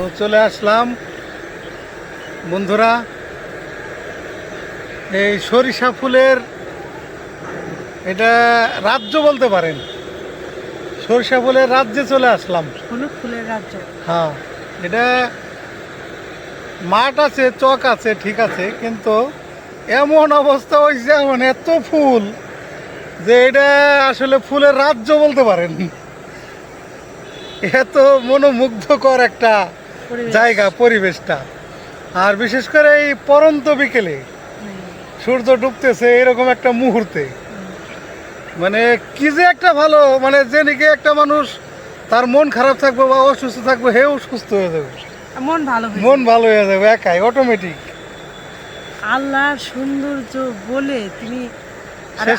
তো চলে আসলাম। বন্ধুরা এই সরিষা ফুলের এটা রাজ্য বলতে পারেন। সরিষা ফুলের রাজ্যে চলে আসলাম। হলুদ ফুলের রাজ্য। হ্যাঁ এটা মাঠ আছে চক আছে ঠিক আছে কিন্তু এমন অবস্থা হয়েছে মানে এত ফুল যে এটা আসলে ফুলের রাজ্য বলতে পারেন। এত মনোমুগ্ধকর একটা। জায়গা পরিবেশটা। আর বিশেষ করে এই পরন্ত বিকেলে সূর্য ডুবতেছে এরকম একটা মুহূর্তে। মানে কি যে একটা ভালো মানে যে নাকি একটা মানুষ তার মন খারাপ থাকবে বা অসুস্থ থাকবে হেও সুস্থ হয়ে যাবে। মন ভালো মন ভালো হয়ে যাবে একাই অটোমেটিক আল্লাহর সৌন্দর্য বলে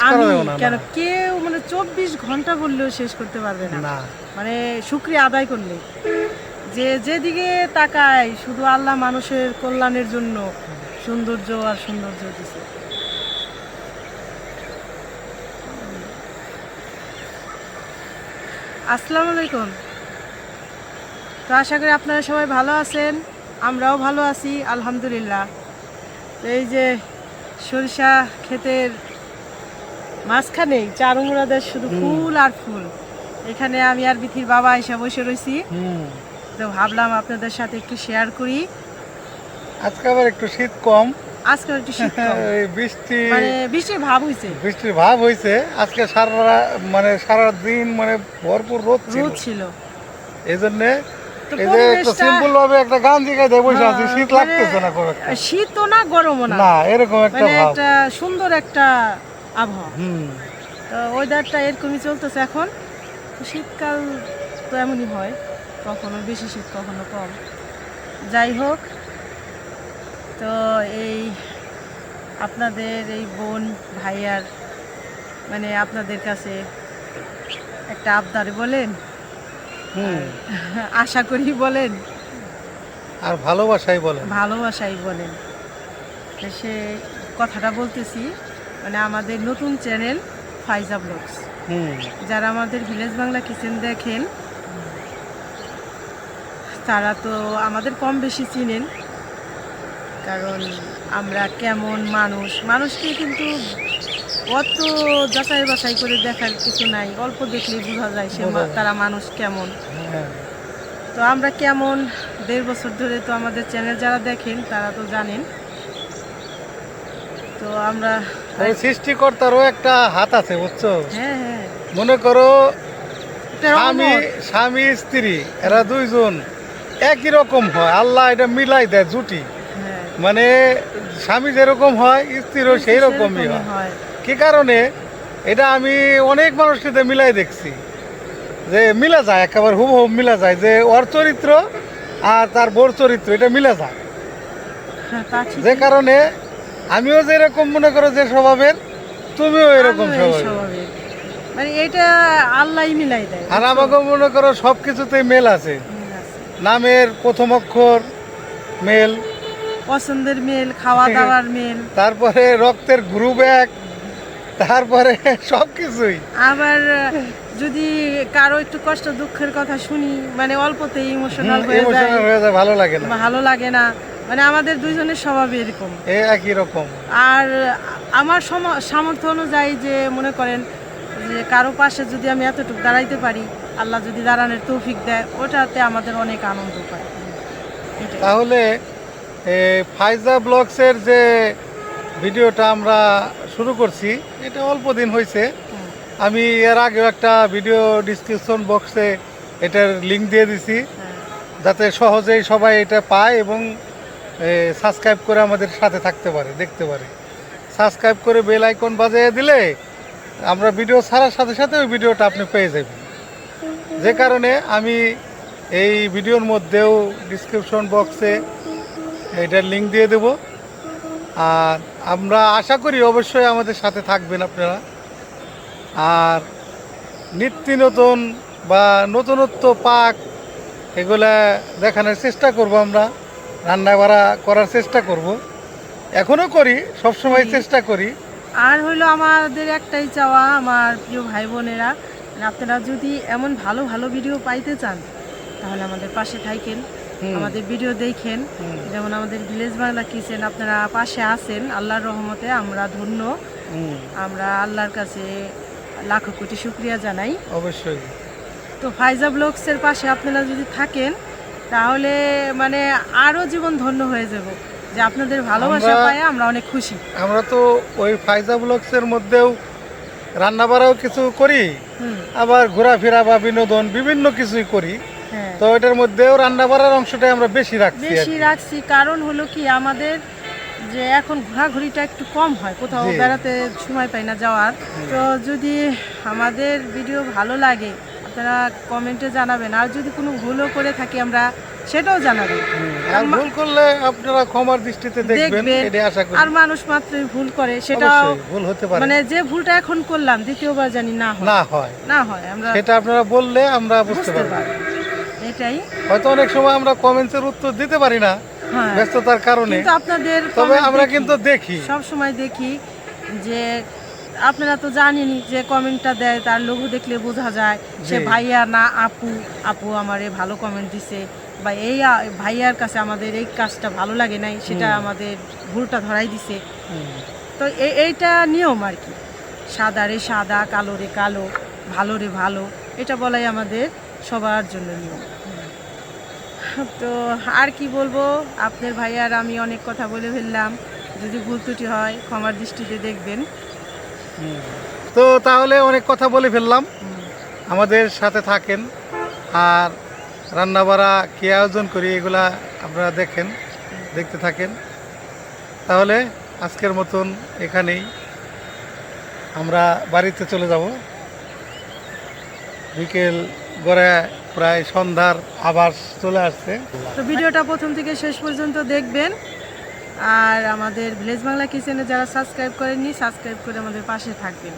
আমি কেন কেউ মানে চব্বিশ ঘণ্টা বললেও শেষ করতে পারবে না। না। মানে শুক্রিয়া আদায় করলে। যে যেদিকে তাকায় শুধু আল্লাহ মানুষের কল্যাণের জন্য সৌন্দর্য আর সৌন্দর্য দিছে। আসসালামু আলাইকুম। তো আশা করি আপনারা সবাই ভালো আছেন আমরাও ভালো আছি আলহামদুলিল্লাহ। এই যে সরিষা ক্ষেতের মাঝখানেই চারুমুরাদের শুধু ফুল আর ফুল। এখানে আমি আর বিথির বাবা এসে বসে রয়েছি তো ভাবলাম আপনাদের সাথে একটু শেয়ার করি। আজকে আবার একটু শীত কম। আজকে একটু শীত কম। বৃষ্টি মানে বৃষ্টির ভাব হয়েছে বৃষ্টির ভাব হয়েছে আজকে সারা মানে সারা দিন মানে ভরপুর রোদ ছিল। রোদ ছিল। এই জন্য এই যে একটা সিম্পল ভাবে একটা গান জিগাই দেয় বসে শীত মানে লাগতেছে না খুব একটা। শীতও না গরমও না। না এরকম একটা মানে ভাব। একটা সুন্দর একটা আবহাওয়া। হুম। তো ওয়েদারটা এরকমই চলতেছে এখন। শীতকাল তো এমনই হয়। কখনো বেশি শীত কখনো কম। যাই হোক তো এই আপনাদের এই বোন ভাইয়ার মানে আপনাদের কাছে একটা আবদার বলেন? আশা করি বলেন? আর ভালোবাসাই বলেন। ভালোবাসাই বলেন। সে কথাটা বলতেছি মানে আমাদের নতুন চ্যানেল ফাইজা ব্লগস। হুম। যারা আমাদের ভিলেজ বাংলা কিচেন দেখেন তারা তো আমাদের কম বেশি চিনেন। কারণ আমরা কেমন মানুষ মানুষকে কিন্তু অত যাচাই বাছাই করে দেখার কিছু নাই। অল্প দেখলেই বোঝা যায় সে। তারা মানুষ কেমন। হ্যাঁ। তো আমরা কেমন দেড় বছর ধরে তো আমাদের চ্যানেল যারা দেখেন তারা তো জানেন। তো আমরা সৃষ্টিকর্তারও একটা হাত আছে বুঝছ? হ্যাঁ হ্যাঁ। মনে করো স্বামী স্বামী স্ত্রী এরা দুইজন। একই রকম হয়। আল্লাহ এটা মিলাই দেয় জুটি। মানে স্বামী যেরকম হয় স্ত্রীরও সেই রকমই হয়। কি কারণে? এটা আমি অনেক মানুষের সাথে মিলাই দেখছি যে মিলা যায় একেবারে হুবহু মিলা যায় যে ওর চরিত্র আর তার বোর চরিত্র এটা মিলা যায়। হ্যাঁ যে কারণে আমিও যেরকম মনে করো যে স্বভাবের তুমিও এরকম স্বভাবের। মানে এটা আল্লাহই মিলাই দেয়। আর আমাকে মনে করো সব কিছুতেই মিল আছে। নামের প্রথম অক্ষর মেল পছন্দের মেল খাওয়া দাওয়ার মেল। তারপরে রক্তের গ্রুপ এক তারপরে সব কিছুই আবার যদি কারও একটু কষ্ট দুঃখের কথা শুনি মানে অল্পতেই ইমোশনাল হয়ে যায়। ইমোশনাল হয়ে যায় ভালো লাগে না। ভালো লাগে না। মানে আমাদের দুইজনের স্বভাব এরকম। এ একই রকম। আর আমার সম- সামর্থ্য অনুযায়ী যে মনে করেন যে কারও পাশে যদি আমি এতটুকু দাঁড়াইতে পারি আল্লাহ যদি দাঁড়ানোর তৌফিক দেয় ওটাতে আমাদের অনেক আনন্দ পায়। তাহলে ফাইজা ব্লগসের যে ভিডিওটা আমরা শুরু করছি এটা অল্প দিন হয়েছে আমি এর আগেও একটা ভিডিও ডিসক্রিপশন বক্সে এটার লিংক দিয়ে দিছি। হ্যাঁ। যাতে সহজেই সবাই এটা পায় এবং সাবস্ক্রাইব করে আমাদের সাথে থাকতে পারে দেখতে পারে। সাবস্ক্রাইব করে বেল আইকন বাজিয়ে দিলে আমরা ভিডিও ছাড়ার সাথে সাথে ওই ভিডিওটা আপনি পেয়ে যাবেন। যে কারণে আমি এই ভিডিওর মধ্যেও ডিসক্রিপশন বক্সে এটার লিঙ্ক দিয়ে দেব। আর আমরা আশা করি অবশ্যই আমাদের সাথে থাকবেন আপনারা। আর নিত্য নতুন বা নতুনত্ব পাক এগুলা দেখানোর চেষ্টা করব আমরা। রান্না বাড়া করার চেষ্টা করব। এখনও করি সবসময়। চেষ্টা করি। আর হইল আমাদের একটাই চাওয়া আমার প্রিয় ভাই বোনেরা মানে আপনারা যদি এমন ভালো ভালো ভিডিও পাইতে চান তাহলে আমাদের পাশে থাকেন আমাদের ভিডিও দেখেন। যেমন আমাদের ভিলেজ বাংলা কিচেন আপনারা পাশে আছেন আল্লাহর রহমতে আমরা ধন্য। আমরা আল্লাহর কাছে লাখো কোটি শুক্রিয়া জানাই। অবশ্যই। তো ফাইজা ব্লগসের পাশে আপনারা যদি থাকেন তাহলে মানে আরও জীবন ধন্য হয়ে যাব। যে আপনাদের ভালোবাসা পায় আমরা অনেক খুশি। আমরা তো ওই ফাইজা ব্লগসের মধ্যেও রান্না বাড়াও কিছু করি। আবার ঘোরাফেরা বা বিনোদন বিভিন্ন কিছুই করি। হ্যাঁ। তো এটার মধ্যেও রান্না বাড়ার অংশটাই আমরা বেশি রাখছি বেশি রাখছি কারণ হলো কি আমাদের যে এখন ঘোরাঘুরিটা একটু কম হয় কোথাও বেড়াতে সময় পাই না যাওয়ার। তো যদি আমাদের ভিডিও ভালো লাগে আপনারা কমেন্টে জানাবেন। আর যদি কোনো ভুলও করে থাকি আমরা সেটাও জানাবেন আর ভুল করলে আপনারা ক্ষমার দৃষ্টিতে দেখবেন দেখবেন। আশা করি। আর মানুষ মাত্রই ভুল করে সেটাও ভুল হতে পারে। মানে যে ভুলটা এখন করলাম দ্বিতীয়বার জানি না হয়। না হয়। না হয় আমরা সেটা আপনারা বললে আমরা বুঝতে এটাই। হয়তো অনেক সময় আমরা কমেন্টসের উত্তর দিতে পারি না হ্যাঁ। ব্যস্ততার কারণে। কিন্তু আপনাদের তবে আমরা। কিন্তু দেখি। সব সময় দেখি যে আপনারা তো জানেন যে কমেন্টটা দেয় তার লঘু দেখলে বোঝা যায় সে ভাইয়া না আপু আপু আমারে ভালো কমেন্ট দিছে। বা এই ভাইয়ার কাছে আমাদের এই কাজটা ভালো লাগে নাই সেটা আমাদের ভুলটা ধরাই দিছে। তো এইটা নিয়ম আর কি। সাদা রে সাদা কালো রে কালো ভালো রে ভালো এটা বলাই আমাদের সবার জন্য নিয়ম। তো আর কি বলব আপনার ভাইয়ার আমি অনেক কথা বলে ফেললাম। যদি ভুল ত্রুটি হয় ক্ষমার দৃষ্টিতে দেখবেন। তো তাহলে অনেক কথা বলে ফেললাম। আমাদের সাথে থাকেন। আর রান্নাবাড়া কী আয়োজন করি এগুলা আপনারা দেখেন, দেখতে থাকেন। তাহলে আজকের মতন এখানেই আমরা বাড়িতে চলে যাব। বিকেল গড়ে প্রায় সন্ধ্যার আবার চলে আসছে। তো ভিডিওটা প্রথম থেকে শেষ পর্যন্ত দেখবেন। আর আমাদের ভিলেজ বাংলা কিচেনে যারা সাবস্ক্রাইব করেননি, সাবস্ক্রাইব করে আমাদের পাশে থাকবেন।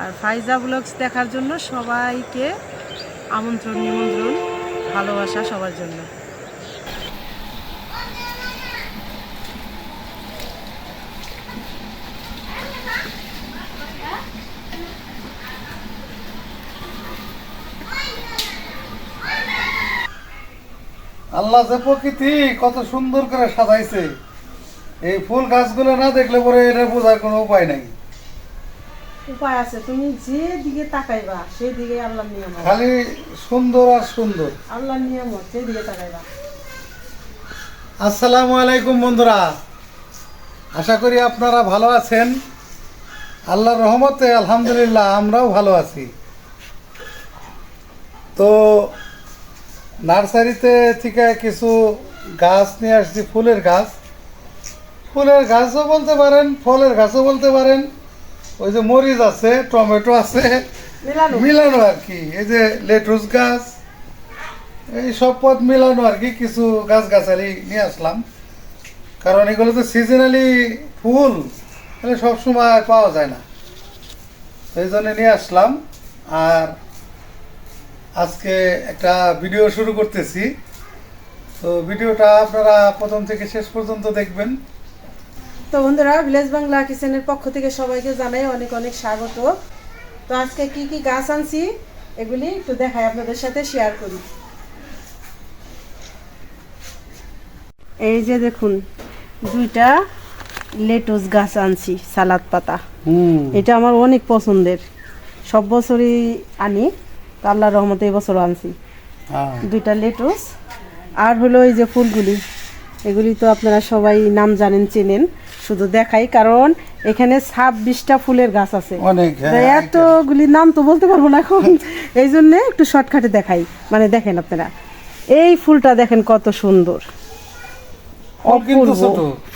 আর ফাইজা ব্লগস দেখার জন্য সবাইকে আমন্ত্রণ, নিমন্ত্রণ, ভালোবাসা সবার জন্য। আল্লাহ যে প্রকৃতি কত সুন্দর করে সাজাইছে। এই ফুল গাছগুলো না দেখলে পরে এটা বোঝার কোনো উপায় নাই। উপায় আছে তুমি যে দিকে তাকাইবা সেই দিকে আল্লাহর নিয়ামত। খালি সুন্দর আর সুন্দর। আল্লাহর নিয়ামত সেই দিকে তাকাইবা। আসসালামু আলাইকুম বন্ধুরা। আশা করি আপনারা ভালো আছেন। আল্লাহর রহমতে আলহামদুলিল্লাহ আমরাও ভালো আছি। তো নার্সারিতে থেকে কিছু গাছ নিয়ে আসছি ফুলের গাছ। ফুলের গাছও বলতে পারেন ফলের গাছও বলতে পারেন। ওই যে মরিচ আছে টমেটো আছে মিলানো। আর কি। এই যে লেটুস গাছ এই সব পথ মিলানো আর কি কিছু গাছ গাছালি নিয়ে আসলাম। কারণ এগুলো তো সিজনালি ফুল তাহলে সবসময় পাওয়া যায় না। সেই জন্য নিয়ে আসলাম। আর আজকে একটা ভিডিও শুরু করতেছি। তো ভিডিওটা আপনারা প্রথম থেকে শেষ পর্যন্ত দেখবেন। তো বন্ধুরা ভিলেজ বাংলা কিচেনের পক্ষ থেকে সবাইকে জানাই অনেক অনেক স্বাগত। তো আজকে কি কি গাছ আনছি এগুলি একটু দেখাই আপনাদের সাথে শেয়ার করি। এই যে দেখুন দুইটা লেটুস গাছ আনছি সালাদ পাতা। এটা আমার অনেক পছন্দের। সব বছরই আনি তো আল্লাহর রহমতে এই বছরও আনছি। হ্যাঁ। দুইটা লেটুস আর হলো এই যে ফুলগুলি। এগুলি তো আপনারা সবাই নাম জানেন চেনেন। শুধু দেখাই কারণ এখানে ছাব্বিশটা ফুলের গাছ আছে। হ্যাঁ এতগুলি নাম তো বলতে পারব না এখন। এই জন্যে একটু শর্টকাটে দেখাই। মানে দেখেন আপনারা এই ফুলটা দেখেন কত সুন্দর।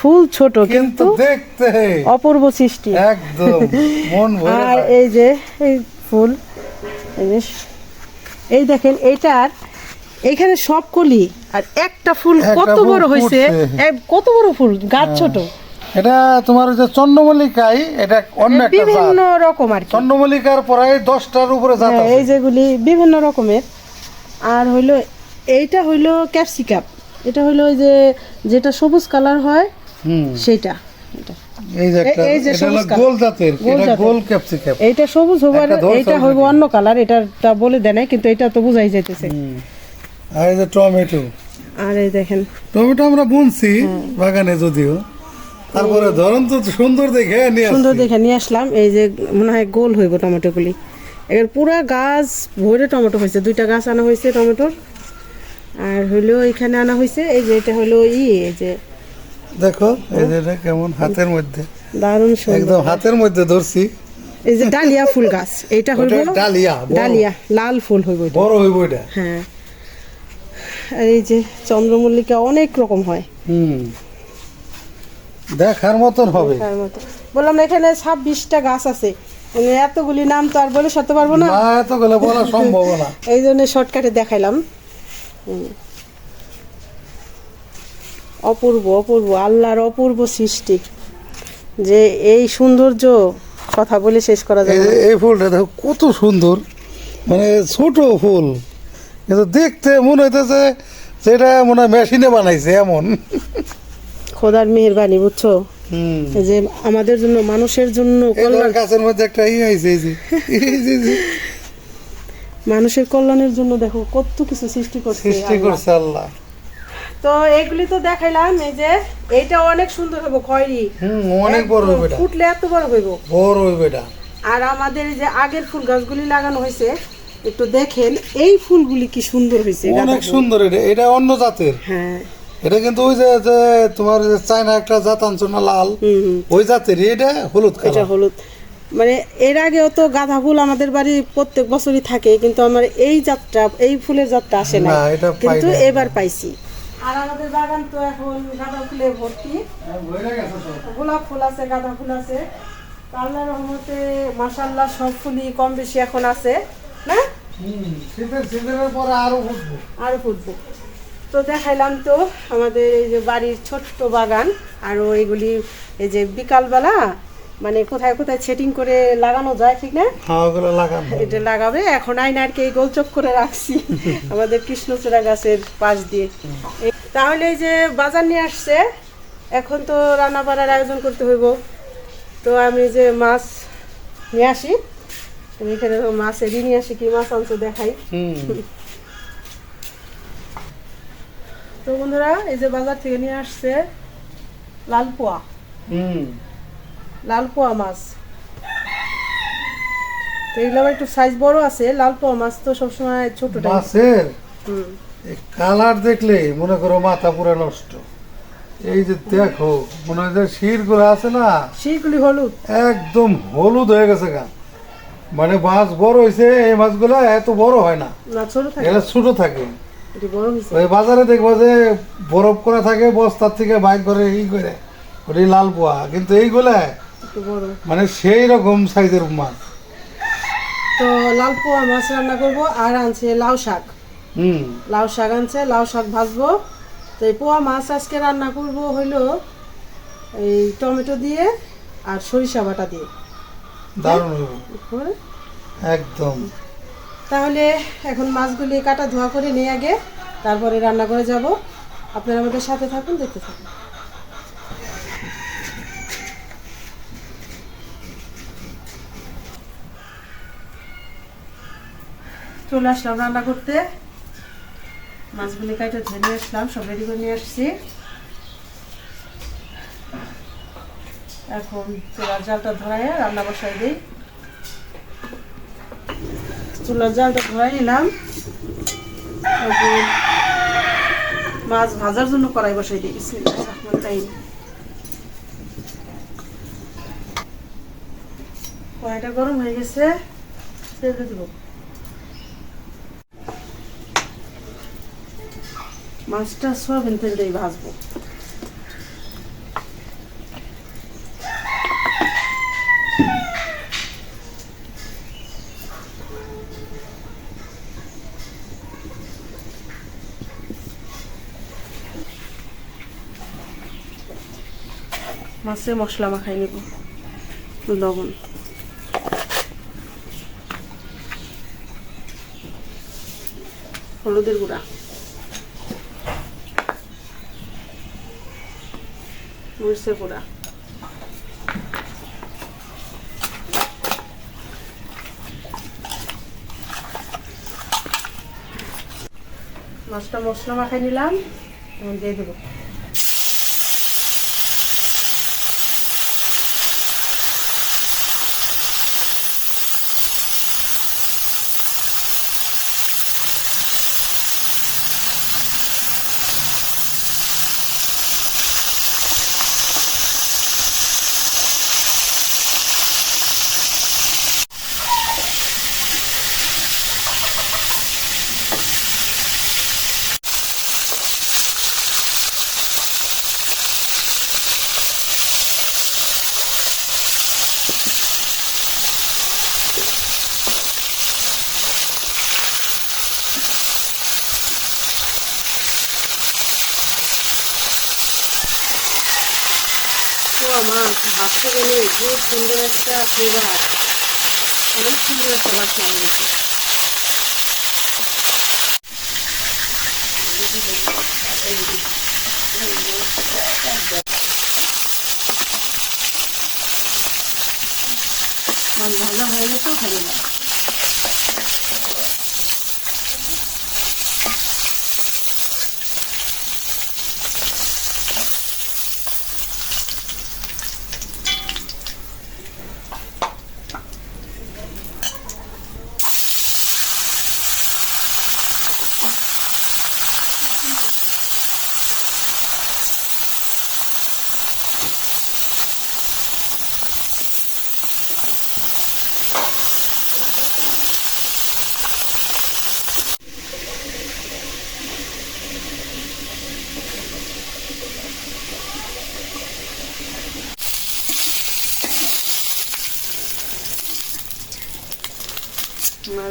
ফুল ছোট। কিন্তু অপূর্ব সৃষ্টি। আর এই যে এই ফুল এই দেখেন এইটার এইখানে সব কলি আর একটা ফুল কত বড় হয়েছে কত বড় ফুল গাছ ছোট। এটা তোমার যে চন্দ্রমল্লিকাই এটা অন্য একটা বিভিন্ন রকম আর চন্দ্রমল্লিকার প্রায় দশটার উপরে জাত হ্যাঁ, আছে। এই যেগুলি বিভিন্ন রকমের। আর হইল এইটা হইল ক্যাপসিকাম। এটা হইল ওই যে যেটা সবুজ কালার হয় এটা। এই যে একটা এটা হলো সবুজ গোল জাতের এটা। গোল সবুজ হবার হইব অন্য কালার এটা বলে দেয় নাই, কিন্তু এটা তো বোঝাই যাইতেছে। আর এই যে টমেটো। আর এই দেখেন। টমেটো আমরা বুনছি বাগানে যদিও। তারপরে ধরন তো সুন্দর দেখে নিয়ে সুন্দর দেখে নিয়ে আসলাম এই যে মনে হয় গোল হইব টমেটোগুলি এর পুরা গাছ ভরে টমেটো হয়েছে দুইটা গাছ আনা হয়েছে টমেটোর। আর হইল এখানে আনা হয়েছে এই যে এটা হলো ই এই যে দেখো এই যে এটা কেমন হাতের মধ্যে। দারুণ সুন্দর। একদম হাতের মধ্যে ধরছি। এই যে ডালিয়া ফুল গাছ এইটা হইব ডালিয়া ডালিয়া লাল ফুল হইব এটা। বড় হইব এটা। হ্যাঁ। এই যে চন্দ্রমল্লিকা অনেক রকম হয়। হুম। দেখার মতন হবে। বললাম না এখানে ছাব্বিশটা গাছ আছে। মানে এতগুলি নাম তো আর বলে সারতে পারব না? না এত বলা সম্ভব না। এই জন্য শর্টকাটে দেখাইলাম। অপূর্ব অপূর্ব আল্লাহর অপূর্ব সৃষ্টি। যে এই সৌন্দর্য কথা বলে শেষ করা যায় এই ফুলটা দেখো কত সুন্দর। মানে ছোট ফুল। কিন্তু দেখতে মনে হইতেছে সেটা মনে হয় মেশিনে বানাইছে এমন। খোদার মেহেরবানি বুঝছ? যে আমাদের জন্য মানুষের জন্য কল্যাণ। গাছের মধ্যে একটা ই হয়েছে এই যে। এই যে- যে। মানুষের কল্যাণের জন্য দেখো কত কিছু সৃষ্টি করছে সৃষ্টি করছে আল্লাহ। তো এগুলি তো দেখাইলাম এই যে এটা অনেক সুন্দর হবে খয়রি। হুম অনেক বড় হইবে এটা। ফুটলে এত বড় হইব। বড় হইবে এটা। আর আমাদের এই যে আগের ফুল গাছগুলি লাগানো হয়েছে একটু দেখেন এই ফুলগুলি কি সুন্দর হয়েছে অনেক সুন্দর এটা এটা অন্য জাতের। হ্যাঁ। এটা কিন্তু ওই যে যে তোমার যে চায়না একটা জাত আনছো না লাল ওই জাতের এটা হলুদ এটা হলুদ। মানে এর আগেও তো গাঁদা ফুল আমাদের বাড়ি প্রত্যেক বছরই থাকে কিন্তু আমার এই জাতটা এই ফুলের জাতটা আসে না কিন্তু এবার পাইছি। আর আমাদের বাগান তো এখন গাঁদা ফুলে ভর্তি। গোলাপ ফুল আছে গাঁদা ফুল আছে। তো আল্লাহর রহমতে মাসাল্লাহ সব ফুলই কম বেশি এখন আছে না? শীতের পরে আরও ফুটবো। আরও ফুটবো। তো দেখাইলাম তো আমাদের এই যে বাড়ির ছোট্ট বাগান আরও এগুলি এই যে বিকালবেলা মানে কোথায় কোথায় সেটিং করে লাগানো যায় ঠিক না? হ্যাঁ ওগুলো এটা লাগাবে এখন আইনারকে এই গোলচক করে রাখছি আমাদের কৃষ্ণচূড়া গাছের পাশ দিয়ে। তাহলে এই যে বাজার নিয়ে আসছে এখন তো রান্না বাড়ার আয়োজন করতে হইব। তো আমি যে মাছ নিয়ে আসি এখানে মাছ এড়িয়ে নিয়ে আসি কি মাছ আনছো দেখাই হুম তো বন্ধুরা এই যে বাজার থেকে নিয়ে আসছে লাল পোয়া হুম। লাল পোয়া মাছ। তো এগুলো আবার একটু সাইজ বড় আছে লাল পোয়া মাছ তো সবসময় ছোটটাই মাছের? কালার দেখলে মনে করো মাথা পুরো নষ্ট। এই যে দেখো মনে হয় যে শিরগুলো আছে না? সেইগুলি হলুদ। একদম হলুদ হয়ে গেছে গা। মানে মাছ বড় হয়েছে এই মাছগুলো এত বড় হয় না। ছোট থাকে। ছোট থাকে। ওই বাজারে দেখব যে বরফ করা থাকে বস্তার থেকে বাইক করে ই করে। ওটি লাল পোয়া কিন্তু এইগুলা মানে সেই রকম সাইজের মাছ। তো লাল পোয়া মাছ রান্না করব আর আনছে লাউ শাক। হুম। লাউ শাক আনছে লাউ শাক ভাজবো। তো এই পোয়া মাছ আজকে রান্না করব হইল এই টমেটো দিয়ে আর সরিষা বাটা দিয়ে। দারুণ একদম। তাহলে এখন মাছগুলি কাটা ধোয়া করে নিয়ে আগে তারপরে রান্না করে যাব। আপনারা আমাদের সাথে থাকুন, দেখতে থাকুন। চলে আসলাম রান্না করতে। মাছগুলি কাটা ধুয়ে নিয়ে আসলাম, সব রেডি করে নিয়ে আসছি। এখন চুলার জালটা ধরাই রান্না বসাই দিই। চুলার জালটা ধরাই নিলাম। মাছ ভাজার জন্য কড়াই বসাই দিই। রহমানির কড়াইটা গরম হয়ে গেছে দেবো। মাছটা সোয়াবিন তেল দিয়ে ভাজবো। মাছে মশলা মাখাই নেব। লবণ। হলুদের গুঁড়া। মরিচের গুঁড়া। মাছটা মশলা মাখাই নিলাম দিয়ে দেবো। গেলে যে সুন্দর একটা ফ্লেভার অনেক সুন্দর একটা বাসনা বেরিয়েছে ভালো হয়ে গেছে খালি না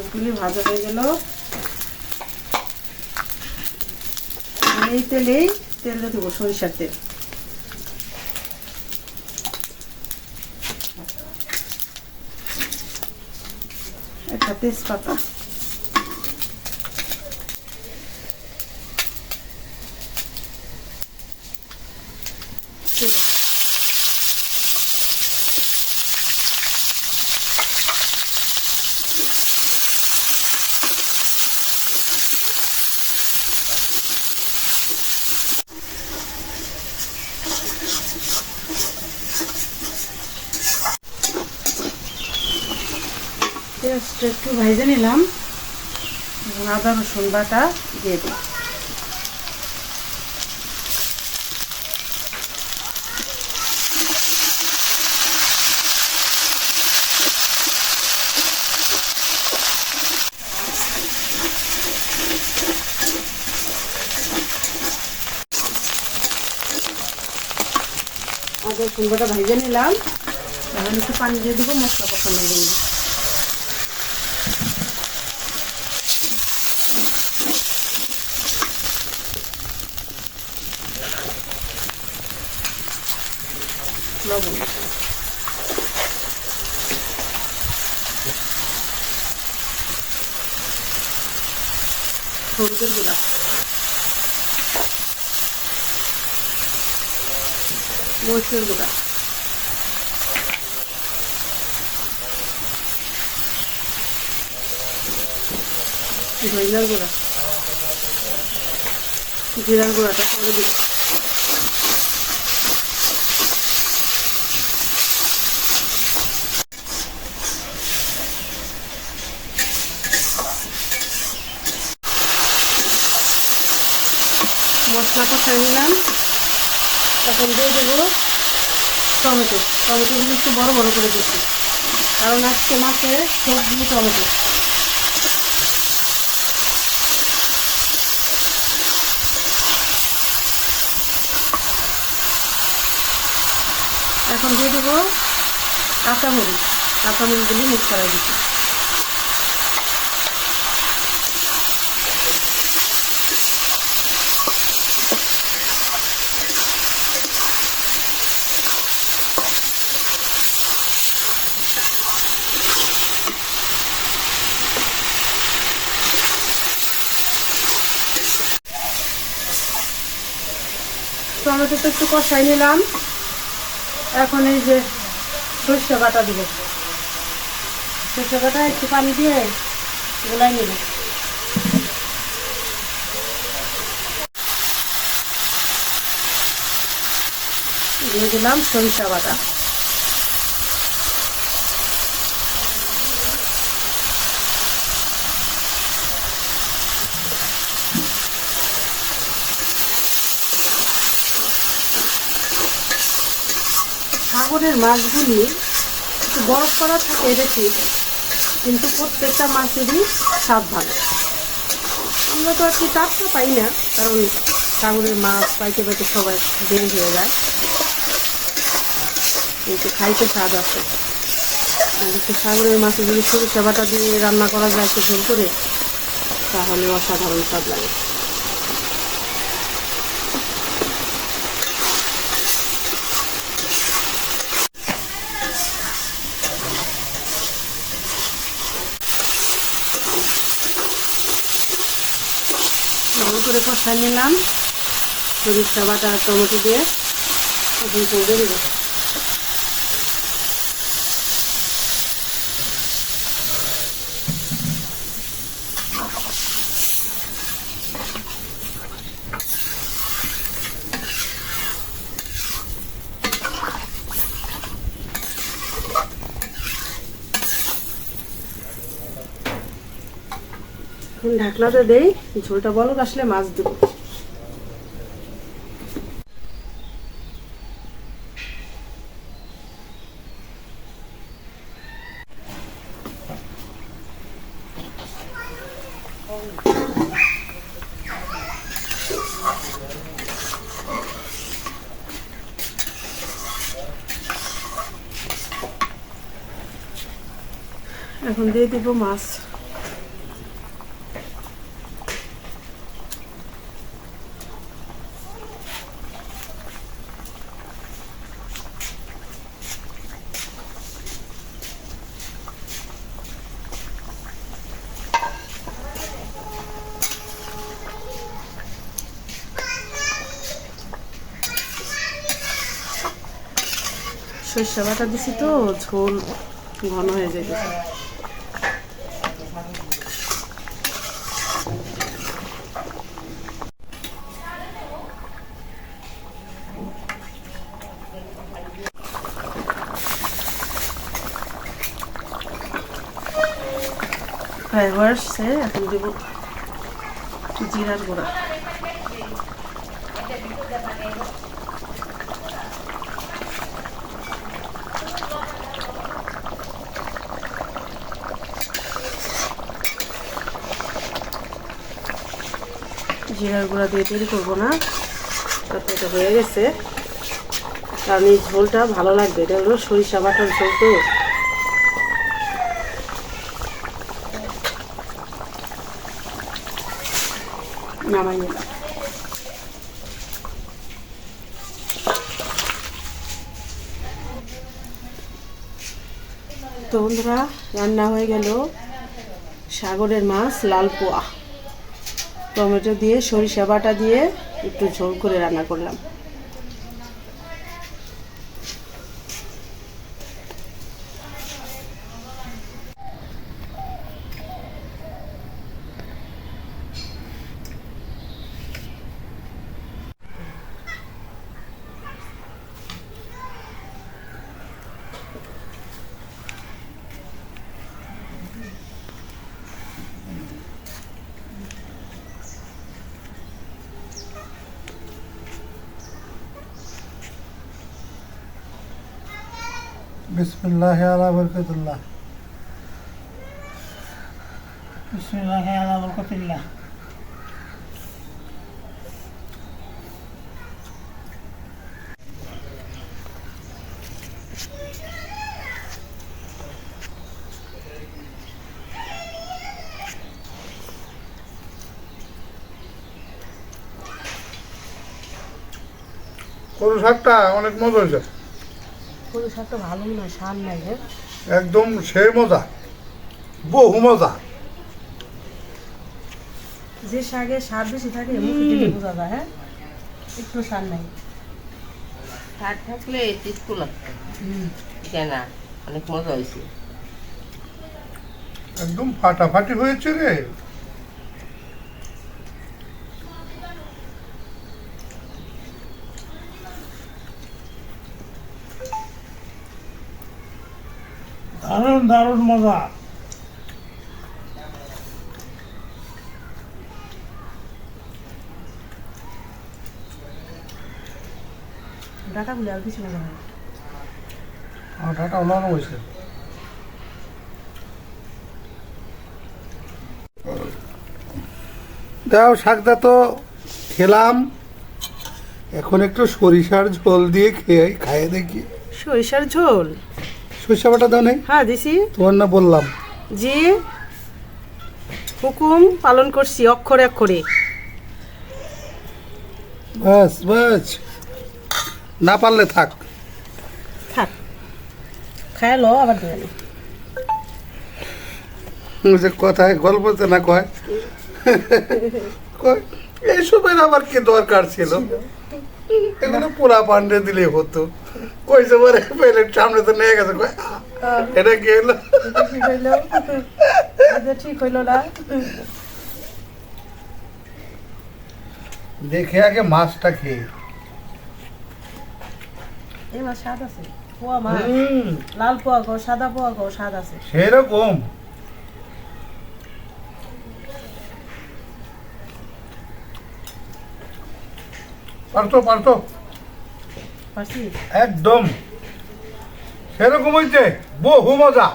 মাছগুলি ভাজা হয়ে গেল। এই তেলেই তেলটা দেবো সরিষার তেল। একটা তেজপাতা পেঁয়াজটা একটু ভেজে নিলাম। আদা, রসুন বাটা দিয়ে দিই। আদা, রসুন বাটা ভেজে নিলাম। এখন একটু পানি দিয়ে দেবো মশলা পছন্দ কষানোর জন্য। লবণ হলুদের গুঁড়া মরিচের গুঁড়া ধইনার গুঁড়া। জিরার গুঁড়াটা পরে দিই মশলা কষাই নিলাম। এখন দিয়ে দেবো টমেটো। টমেটোগুলো একটু বড় বড় করে দিচ্ছি। কারণ আজকে মাছে সবজি টমেটো। এখন দিয়ে দেবো কাঁচামরিচ। কাঁচামরিচগুলি মিক্স করা দিচ্ছি। তো একটু কষাই নিলাম। এখন এই যে সর্ষে বাটা দিব। সর্ষে বাটা একটু পানি দিয়ে গোলাই নিব। দিয়ে দিলাম সরিষা বাটা। সাগরের মাছগুলি একটু বরফ করা থাকে ঠিক কিন্তু প্রত্যেকটা মাছেরই স্বাদ ভালো। আমরা তো আর কি টাটকা পাই না, কারণ সাগরের মাছ পাইতে পাইতে সবাই বের হয়ে যায়। কিন্তু খাইতে স্বাদ আছে। সাগরের মাছে যদি সরিষা বাটা দিয়ে রান্না করা যায় ঝোল করে, তাহলে অসাধারণ স্বাদ লাগে ভালো করে কষাই নিলাম। সরিষা বাটা টমেটো দিয়ে এখন করে দেবো এখন ঢাকনাতে দেই ঝোলটা বলক আসলে মাছ দেবো। এখন দিয়ে দিব মাছ। সর্ষে বাটা দিছি তো ঝোল ঘন হয়ে যেতেছে প্রায় আসছে এখন দেব জিরার গুঁড়া। জিরার গুঁড়া দিয়ে তৈরি করব না। তারপরে এটা হয়ে গেছে। কারণ এই ঝোলটা ভালো লাগবে। এটা হলো সরিষা বাটার ঝোল তো। নামাই তো বন্ধুরা, রান্না হয়ে গেল সাগরের মাছ লাল পোয়া। টমেটো দিয়ে সরিষা বাটা দিয়ে একটু ঝোল করে রান্না করলাম। বিসমুল্লাহ আলা বরকতুল্লাহ। বিসমিল্লাহ আলা বরকতিল্লাহ। গরু শাকটা অনেক মজা হয়েছে। শাকটা ভালো না সার নাই একদম সেই মজা বহু মজা। যে শাকে সার বেশি থাকে মুখে বোঝা যায় হ্যাঁ? একটু সার নাই। শাক থাকলে তিতকু লাগতো। এটা না অনেক মজা হয়েছে। একদম ফাটাফাটি হয়েছে রে। দারুণ দারুণ মজা। আর কিছু হয়েছে। দাও শাকদা তো খেলাম। এখন একটু সরিষার ঝোল দিয়ে খেয়ে খাইয়ে দেখি। সরিষার ঝোল? সরিষা বাটা দাও নেই? হ্যাঁ দিছি। তোমার না বললাম। জি। হুকুম পালন করছি অক্ষরে অক্ষরে। বাস বাস না পারলে থাক। থাক। খায়ালো আবার যে কথায় গল্পতে না কয়। কয়, এইসবের আবার কি দরকার ছিল? এগুলো পুরা পান্ডে দিলে হতো। কইছে পরে প্লেট সামনে তো নিয়ে গেছে। কয়, এটা কি হলো? ঠিক হইল। ঠিক হইল না। দেখে আগে মাছটা খেয়ে। এই মাছ স্বাদ আছে। পোয়া মাছ। লাল পোয়া গো সাদা পোয়া গো স্বাদ আছে। সেরকম। পারতো পারতো। একদম। সেরকম হইছে বহু মজা।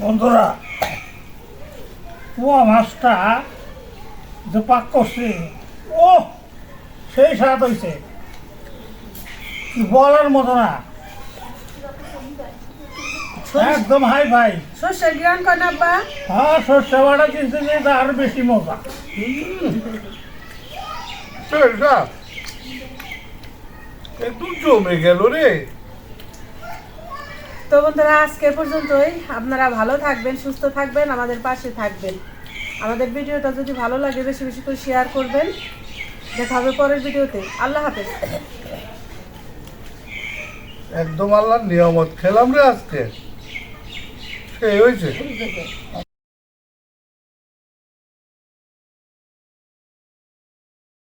বন্ধুরা পোয়া মাছটা যে পাক করছে ও সেই স্বাদ হয়েছে কি বলার মতো না। একদম হাই ভাই সর্ষের গ্রান কয় না আব্বা। হ্যাঁ সর্ষে বাটা কিন্তু আরও বেশি মজা। একটু জমে গেল রে। তো বন্ধুরা আজকে পর্যন্তই। আপনারা ভালো থাকবেন সুস্থ থাকবেন আমাদের পাশে থাকবেন। আমাদের ভিডিওটা যদি ভালো লাগে বেশি বেশি করে শেয়ার করবেন। দেখা হবে পরের ভিডিওতে। আল্লাহ হাফেজ। একদম আল্লাহর নিয়ামত খেলাম রে আজকে। সেই হয়েছে